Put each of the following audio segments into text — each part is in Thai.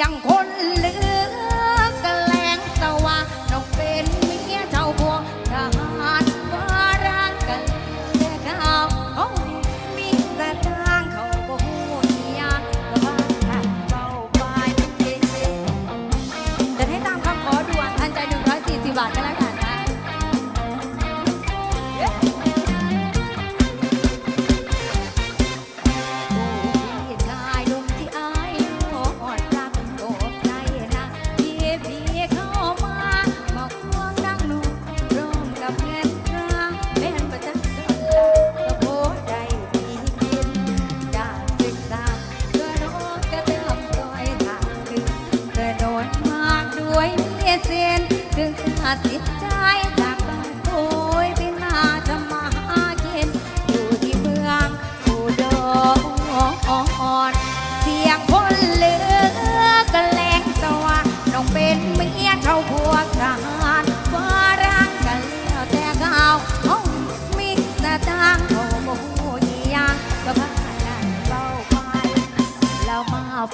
ยงคนเหลื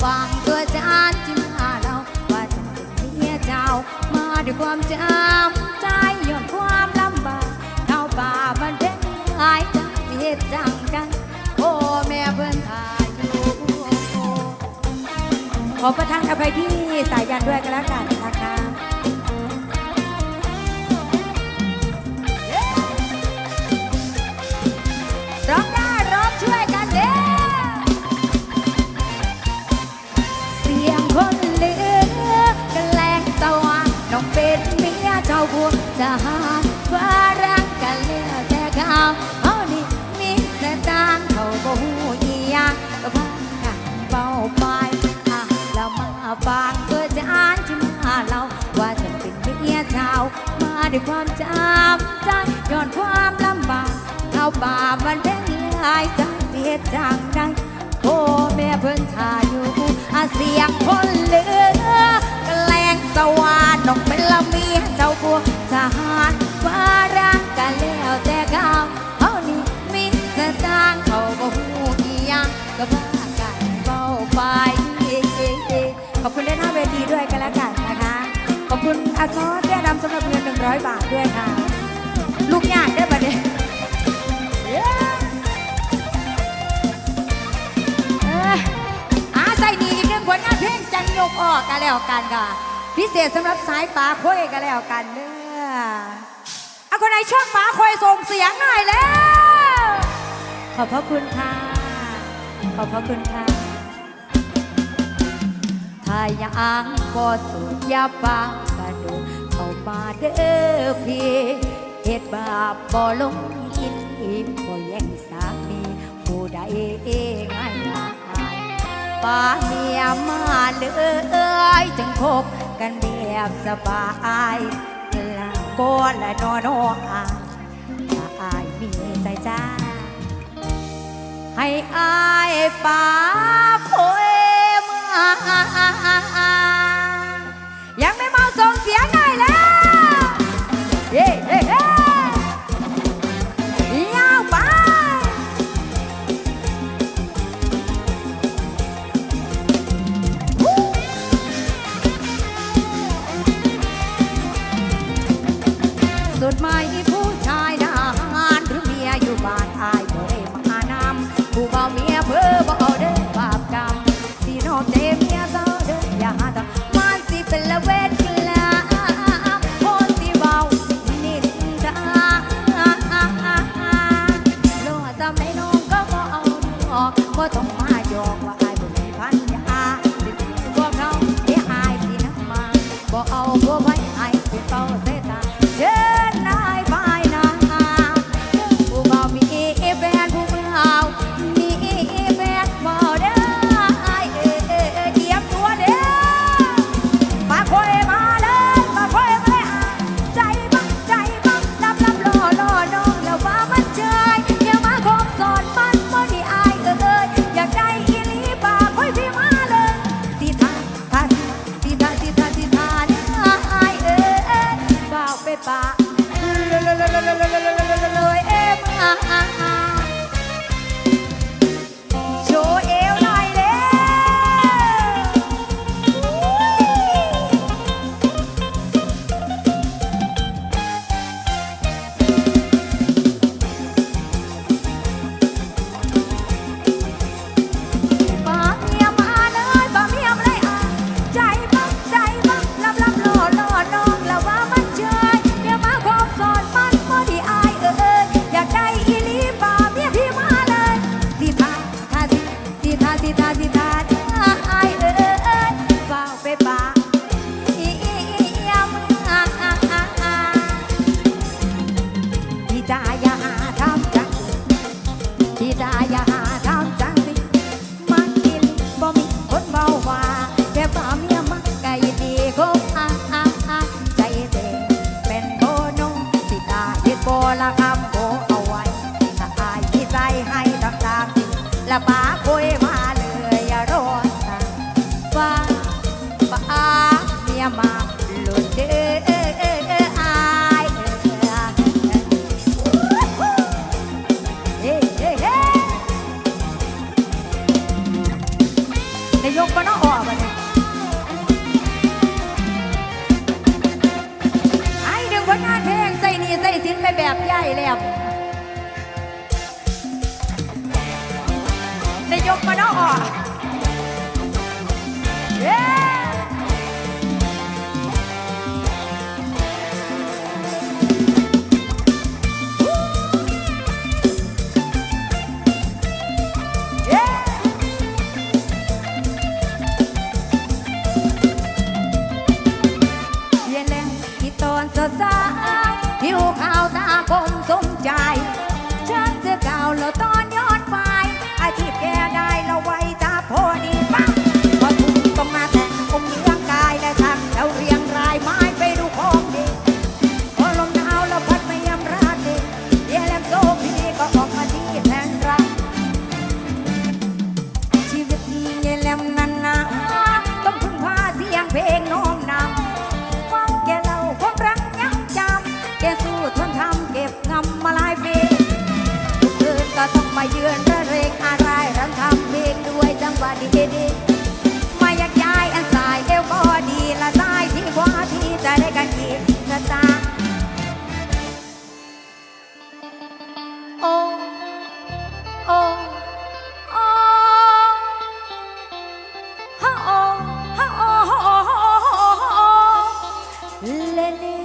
ฟังตัวจานที่มาเราว่าจะเป็นเมียเจ้า มาด้วยความจำใจย้อนความลำบากเข้าป่ามันเด็กหายจังเหตุจังกัน โอ้แม่เพิ่นทายอยู่ขอประทานอภัยที่สายยันด้วยกันแล้วกันนะคะ จ้าบัวจะหารฟ้ารักกันแล้วแต่เขาเอานี่มีแต่ตางเขาบ่ฮู้อีหยังก็พากันเบาไปอะเรามาฟังเพื่อจะอ่านที่มาเล่าว่าฉันเป็นเมียเจ้ามาด้วยความจำใจย้อนความลำบากเข้าป่ามันเป็นหลายใจเสียจังใดโอ้แม่เพิ่นทาอยู่อาเสียงคนเหลือกแกล้งสวาเมียเจ้าบัวทหารฟ้ารักกันแล้วแต่เขาเขานี่มีสตางค์เขาบ่ฮู้อีหยังก็พากันเฝ้าไปขอบคุณได้หน้าเวทีด้วยกันแล้วกันนะคะ ขอบคุณอาซอสเสื้อดำสำหรับเงิน100บาทด้วยค่ะ ลูกยากได้อบัดนี้เอ้ยอาใส่นี่อีกหนึ่งผลงานเพลงจันยกออกกันแล้วกันค่ะ พิเศษสำหรับสายป่าคุยกันแล้วกันเด้อเอาคนไหนชอบป่าคุยส่งเสียงหน่อยแล้ว ขอบพระคุณค่ะ ขอบพระคุณค่ะถ้ายังบ่สุดยาฟังกระดูเข้ามาเด้อพี่เหตุบาปบ่ลงกินอีกบ่แย่งสามีผู้ใดง่ายง่ายป่าเมียมาเลยจึงคบ กันแบบสบายลาก้อนและนอนอายถ้าอายมีใจจ้า ให้อายไป ละปาคุยมาเลยอย่ารอสังฟ้าฟ้าเมียมาหลุดเด้อในยกก็น้อออกมเนี่ยไอ้ด็กคนนั้นเพลงใส่นี่ใส่สินไปแบบใหญ่แล้ว ได้ยกมาเนาะเย้ ดีมาอยากย้ายอันสยเอวบอดีละสายที่ว่าที่จะได้กันอีกนจ้โโอ้โอ้โอ้โอ้โอ้เลเลี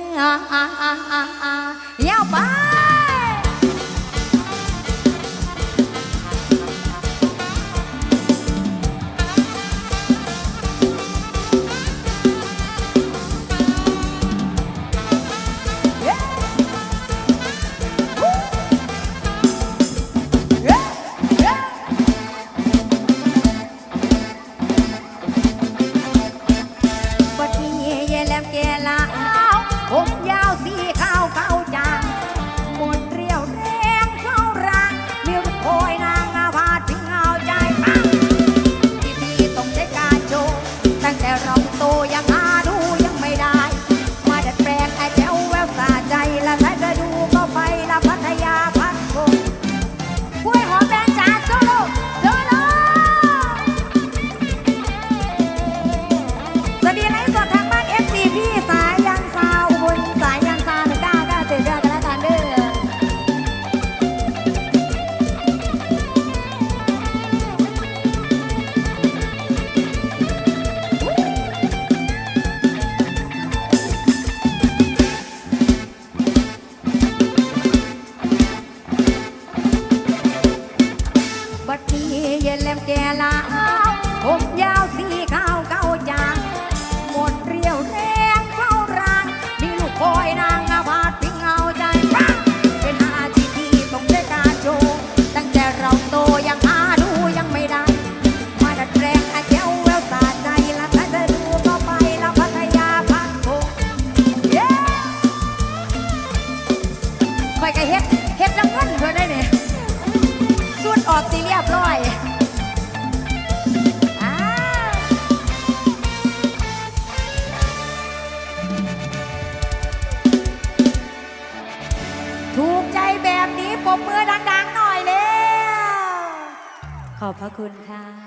ออกสีเรียบร้อยถูกใจแบบนี้ปมมือดังๆหน่อยแล้ว ขอบพระคุณค่ะ